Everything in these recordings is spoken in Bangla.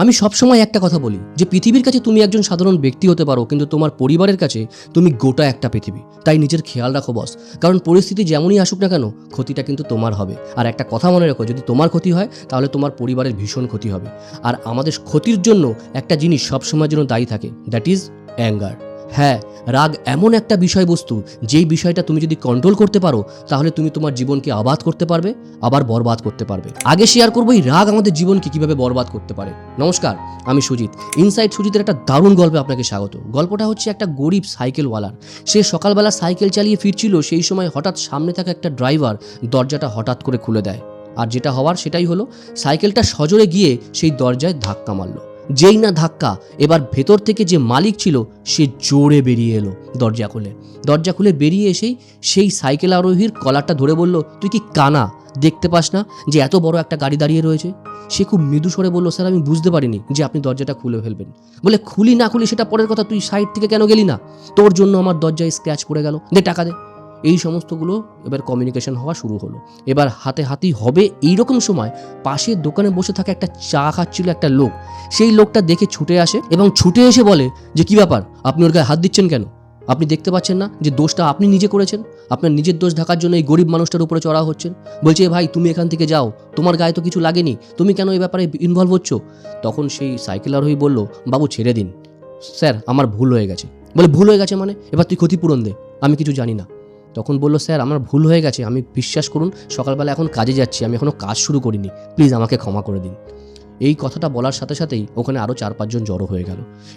আমি সবসময় একটা কথা বলি, যে পৃথিবীর কাছে তুমি একজন সাধারণ ব্যক্তি হতে পারো, কিন্তু তোমার পরিবারের কাছে তুমি গোটা একটা পৃথিবী। তাই নিজের খেয়াল রাখো, বস। কারণ পরিস্থিতি যেমনই আসুক না কেন, ক্ষতিটা কিন্তু তোমার হবে। আর একটা কথা মনে রাখো, যদি তোমার ক্ষতি হয়, তাহলে তোমার পরিবারের ভীষণ ক্ষতি হবে। আর আমাদের ক্ষতির জন্য একটা জিনিস সবসময়ের জন্য দায়ী থাকে দ্যাট ইজ অ্যাঙ্গার হ্যাঁ রাগ এমন একটা বিষয়বস্তু, যেই বিষয়টা তুমি যদি কন্ট্রোল করতে পারো, তাহলে তুমি তোমার জীবনকে আবাদ করতে পারবে, আবার বরবাদ করতে পারবে। আগে শেয়ার করব এই রাগ আমাদের জীবনকে কীভাবে বরবাদ করতে পারে। নমস্কার, আমি সুজিত। ইনসাইড সুজিতের একটা দারুণ গল্পে আপনাকে স্বাগত। গল্পটা হচ্ছে একটা গরিব সাইকেলওয়ালার। সে সকালবেলা সাইকেল চালিয়ে ফিরছিল, সেই সময় হঠাৎ সামনে থাকা একটা ড্রাইভার দরজাটা হঠাৎ করে খুলে দেয়। আর যেটা হওয়ার সেটাই হলো, সাইকেলটা সজোরে গিয়ে সেই দরজায় ধাক্কা মারলো। যেই না ধাক্কা, এবার ভেতর থেকে যে মালিক ছিল, সে জোরে বেরিয়ে এলো দরজা খুলে। দরজা খুলে বেরিয়ে এসেই সেই সাইকেল আরোহীর কলারটা ধরে বলল, তুই কি কানা? দেখতে পাস না যে এত বড় একটা গাড়ি দাঁড়িয়ে রয়েছে? সে খুব মৃদু স্বরে বলল, স্যার, আমি বুঝতে পারিনি যে আপনি দরজাটা খুলে ফেলবেন। বলে, খুলি না খুলি, সেটা পরের কথা, তুই সাইড থেকে কেন গেলি না? তোর জন্য আমার দরজায় স্ক্র্যাচ পড়ে গেল। দে, টাকা দে। এই সমস্তগুলো এবার কমিউনিকেশন হওয়া শুরু হলো। এবার হাতে হাতেই হবে এইরকম সময় পাশের দোকানে বসে থাকা একটা চা খাচ্ছিল একটা লোক। সেই লোকটা দেখে ছুটে আসে এবং ছুটে এসে বলে যে, কি ব্যাপার? আপনি ওর গায়ে হাত দিচ্ছেন কেন? আপনি দেখতে পাচ্ছেন না যে দোষটা আপনি নিজে করেছেন? আপনার নিজের দোষ ঢাকার জন্য এই গরিব মানুষটার উপরে চড়া হচ্ছেন। বলছে, ভাই, তুমি এখান থেকে যাও। তোমার গায়ে তো কিছু লাগেনি। তুমি কেন এই ব্যাপারে ইনভলভ হচ্ছ? তখন সেই সাইকেল আরোহী বলল, বাবু, ছেড়ে দিন। স্যার, আমার ভুল হয়ে গেছে। বলে, ভুল হয়ে গেছে মানে? এবার তুই ক্ষতিপূরণ দে। আমি কিছু জানি না। তখন বলল, স্যার, আমার ভুল হয়ে গেছে। আমি বিশ্বাস করুন, সকালবেলা এখন কাজে যাচ্ছি। আমি এখনও কাজ শুরু করিনি। প্লিজ আমাকে ক্ষমা করে দিন। এই কথাটা বলার সাথে সাথেই ওখানে আরও চার পাঁচজন জড়ো হয়ে গেল।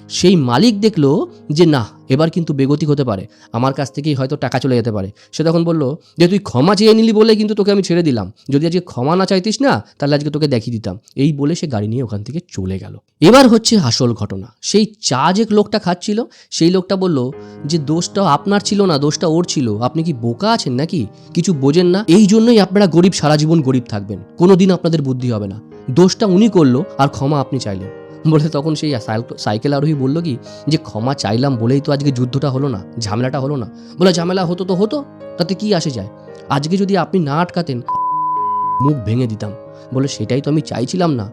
সেই মালিক দেখল যে, না এবার কিন্তু বেগতিক হতে পারে। আমার কাছ থেকেই হয়তো টাকা চলে যেতে পারে। সে তখন বলল, যে তুই ক্ষমা চেয়ে নিলি বলে কিন্তু তোকে আমি ছেড়ে দিলাম। যদি আজকে ক্ষমা না চাইতিস না, তাহলে আজকে তোকে দেখিয়ে দিতাম। এই বলে সে গাড়ি নিয়ে ওখান থেকে চলে গেল। এবার হচ্ছে আসল ঘটনা। সেই চা যে লোকটা খাচ্ছিল, সেই লোকটা বলল, যে দোষটা আপনার ছিল না, দোষটা ওর ছিল। আপনি কি বোকা আছেন নাকি? কিছু বোঝেন না। এই জন্যই আপনারা গরিব, সারা জীবন গরিব থাকবেন। কোনো দিন আপনাদের বুদ্ধি হবে না। দোষটা উনি করল, আর ক্ষমা আপনি চাইলেন। বলে তখন সেই সাইকেল আরোহী বলল কি, যে ক্ষমা চাইলাম বলেই তো আজকে যুদ্ধটা হলো না, ঝামেলাটা হলো না। বলে, ঝামেলা হতো তো হতো, তাতে কি আসে যায়? আজকে যদি আপনি না আটকাতেন, মুখ ভেঙে দিতাম। বলে, সেটাই তো আমি চাইছিলাম না।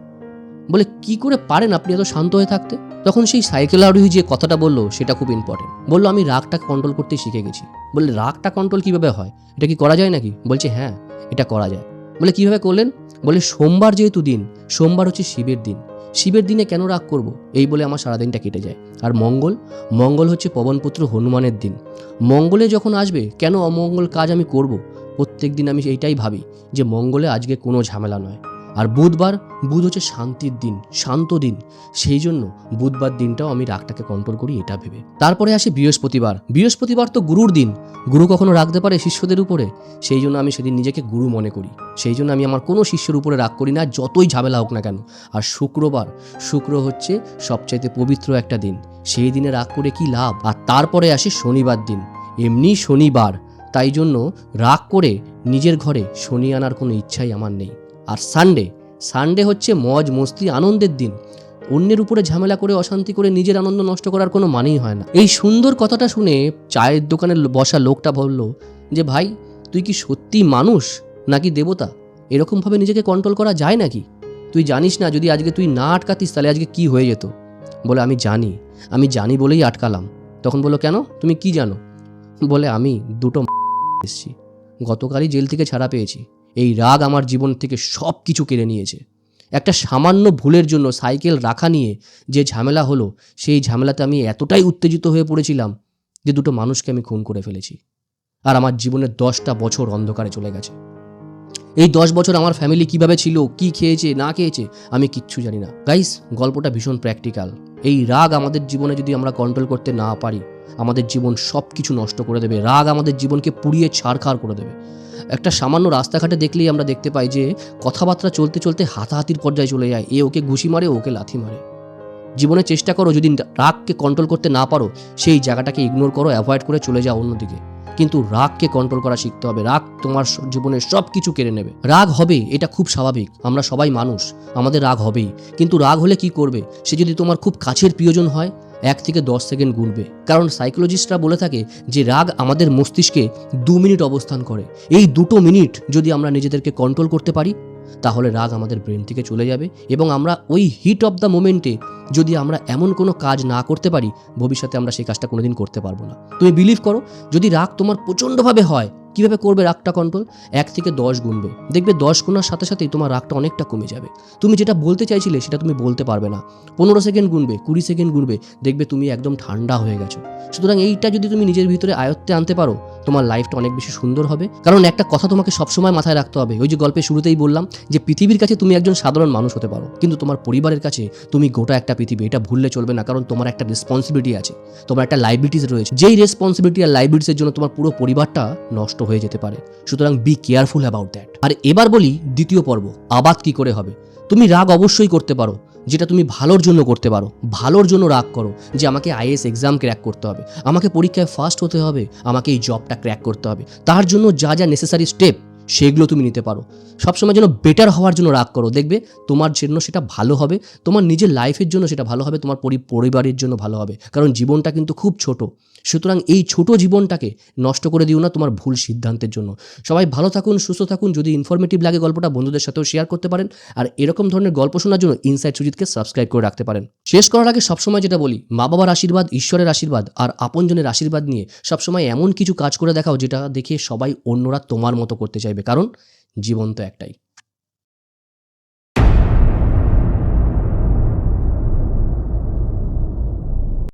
বলে, কি করে পারেন আপনি এত শান্ত হয়ে থাকতে? তখন সেই সাইকেল আরোহী যে কথাটা বলল, সেটা খুব ইম্পর্টেন্ট বলল, আমি রাগটা কন্ট্রোল করতে শিখে গেছি। বললে রাগটা কন্ট্রোল কীভাবে হয়? এটা কি করা যায় নাকি? বলছে হ্যাঁ এটা করা যায়। বলে, কীভাবে করলেন? বলে, সোমবার যেহেতু দিন, সোমবার হচ্ছে শিবের দিন। শিবের দিনে কেন রাগ করব? এই বলে আমার সারাদিনটা কেটে যায়। আর মঙ্গল? মঙ্গল হচ্ছে পবনপুত্র হনুমানের দিন। মঙ্গলে যখন আসবে, কেন অমঙ্গল কাজ আমি করব? প্রত্যেক দিন আমি এইটাই ভাবি যে মঙ্গলে আজকে কোনো ঝামেলা নয়। আর বুধবার, বুধ হচ্ছে শান্তির দিন, শান্ত দিন। সেই জন্য বুধবার দিনটাও আমি রাগটাকে কন্ট্রোল করি, এটা ভেবে। তারপরে আসে বৃহস্পতিবার। বৃহস্পতিবার তো গুরুর দিন। গুরু কখনো রাখতে পারে শিষ্যদের উপরে? সেই জন্য আমি সেদিন নিজেকে গুরু মনে করি। সেই জন্য আমি আমার কোনো শিষ্যের উপরে রাগ করি না, যতই ঝামেলা হোক না কেন। আর শুক্রবার, শুক্র হচ্ছে সবচাইতে পবিত্র একটা দিন। সেই দিনে রাগ করে কি লাভ? আর তারপরে আসে শনিবার দিন। এমনি শনিবার। তাই জন্য রাগ করে নিজের ঘরে শনি আনার কোনো ইচ্ছাই আমার নেই। আর সানডে সানডে হচ্ছে মজ, মস্তি, আনন্দের দিন। অন্যের উপরে ঝামেলা করে, অশান্তি করে নিজের আনন্দ নষ্ট করার কোনো মানেই হয় না। এই সুন্দর কথাটা শুনে চায়ের দোকানে বসা লোকটা বলল, যে ভাই, তুই কি সত্যি মানুষ নাকি দেবতা? এরকমভাবে নিজেকে কন্ট্রোল করা যায় নাকি? তুই জানিস না, যদি আজকে তুই না আটকাতিস, তাহলে আজকে কি হয়ে যেত? বলে, আমি জানি আমি জানি বলেই আটকালাম। তখন বলল, কেন? তুমি কি জানো? বলে, আমি দুটো এসছি। গতকালই জেল থেকে ছাড়া পেয়েছি। এই রাগ আমার জীবন থেকে সব কিছু কেড়ে নিয়েছে। একটা সামান্য ভুলের জন্য সাইকেল রাখা নিয়ে যে ঝামেলা হলো, সেই ঝামেলাতে আমি এতটাই উত্তেজিত হয়ে পড়েছিলাম যে দুটো মানুষকে আমি খুন করে ফেলেছি। আর আমার জীবনের দশটা বছর অন্ধকারে চলে গেছে। এই দশ বছর আমার ফ্যামিলি কীভাবে ছিল, কি খেয়েছে, না খেয়েছে, আমি কিচ্ছু জানি না। গাইস গল্পটা ভীষণ প্র্যাকটিক্যাল এই রাগ আমাদের জীবনে যদি আমরা কন্ট্রোল করতে না পারি আমাদের জীবন সব কিছু নষ্ট করে দেবে। রাগ আমাদের জীবনকে পুড়িয়ে ছাড়খাড় করে দেবে। একটা সামান্য রাস্তাঘাটে দেখলেই আমরা দেখতে পাই যে, কথাবার্তা চলতে চলতে হাতাহাতির পর্যায়ে চলে যায়। এ ওকে ঘুষি মারে ওকে লাথি মারে। জীবনে চেষ্টা করো যদি রাগকে কন্ট্রোল করতে না পারো, সেই জায়গাটাকে ইগনোর করো অ্যাভয়েড করে চলে যাও অন্যদিকে। কিন্তু রাগকে কন্ট্রোল করা শিখতে হবে। রাগ তোমার জীবনের সব কিছু কেড়ে নেবে। রাগ হবে, এটা খুব স্বাভাবিক। আমরা সবাই মানুষ, আমাদের রাগ হবেই। কিন্তু রাগ হলে কি করবে? সে যদি তোমার খুব কাছের প্রিয়জন হয় এক থেকে দশ সেকেন্ড গুনবে। কারণ সাইকোলজিস্টরা বলে থাকে যে রাগ আমাদের মস্তিষ্কে দু মিনিট অবস্থান করে। এই দুটো মিনিট যদি আমরা নিজেদেরকে কন্ট্রোল করতে পারি, তাহলে রাগ আমাদের ব্রেন থেকে চলে যাবে এবং আমরা ওই হিট অফ দ্য মোমেন্টে যদি আমরা এমন কোনো কাজ না করতে পারি, ভবিষ্যতে আমরা সেই কাজটা কোনোদিন করতে পারব না। তুমি বিলিভ করো, যদি রাগ তোমার প্রচণ্ডভাবে হয় কীভাবে করবে রাগটা কন্ট্রোল? এক থেকে দশ গুনবে। দেখবে দশ গুনার সাথে সাথেই তোমার রাগটা অনেকটা কমে যাবে। তুমি যেটা বলতে চাইছিলে সেটা তুমি বলতে পারবে না। পনেরো সেকেন্ড গুনবে, কুড়ি সেকেন্ড গুনবে, দেখবে তুমি একদম ঠান্ডা হয়ে গেছো। সুতরাং এইটা যদি তুমি নিজের ভিতরে আয়ত্তে আনতে পারো তোমার লাইফটা অনেক বেশি সুন্দর হবে। কারণ একটা কথা তোমাকে সবসময় মাথায় রাখতে হবে। ওই যে গল্পের শুরুতেই বললাম যে পৃথিবীর কাছে তুমি একজন সাধারণ মানুষ হতে পারো। কিন্তু তোমার পরিবারের কাছে তুমি গোটা একটা পৃথিবী, এটা ভুললে চলবে না। কারণ তোমার একটা রেসপন্সিবিলিটি আছে। তোমার একটা লাইবিলিটিস রয়েছে। যেই রেসপন্সিবিলিটি আর লাইবিলিটিসের জন্য তোমার পুরো পরিবারটা নষ্ট হয়ে যেতে পারে। সুতরাং বি কেয়ারফুল অ্যাবাউট দ্যাট আর এবার বলি দ্বিতীয় পর্ব, আবাদ কি করে হবে? তুমি রাগ অবশ্যই করতে পারো। যেটা তুমি ভালোর জন্য করতে পারো, ভালোর জন্য রাগ করো, যে আমাকে আইএস এক্সাম ক্র্যাক করতে হবে, আমাকে পরীক্ষায় ফার্স্ট হতে হবে, আমাকে এই জবটা ক্র্যাক করতে হবে। তার জন্য যা যা নেসেসারি স্টেপ সেগুলো তুমি নিতে পারো। সবসময় যেন বেটার হওয়ার জন্য রাগ করো। দেখবে তোমার জন্য সেটা ভালো হবে, তোমার নিজের লাইফের জন্য সেটা ভালো হবে, তোমার পরিবারের জন্য ভালো হবে। কারণ জীবনটা কিন্তু খুব ছোট। সুতরাং এই ছোট জীবনটাকে নষ্ট করে দিও না তোমার ভুল সিদ্ধান্তের জন্য। সবাই ভালো থাকুন, সুস্থ থাকুন, যদি ইনফরমেটিভ লাগে গল্পটা বন্ধুদের সাথেও শেয়ার করতে পারেন। আর এরকম ধরনের গল্প শোনার জন্য ইনসাইড সুজিতকে সাবস্ক্রাইব করে রাখতে পারেন। শেষ করার আগে সবসময় যেটা বলি, মা বাবার আশীর্বাদ, ঈশ্বরের আশীর্বাদ আর আপনজনের আশীর্বাদ নিয়ে সবসময় এমন কিছু কাজ করে দেখাও যেটা দেখে সবাই অন্যরা তোমার মতো করতে চাইবে। কারণ জীবন তো একটাই।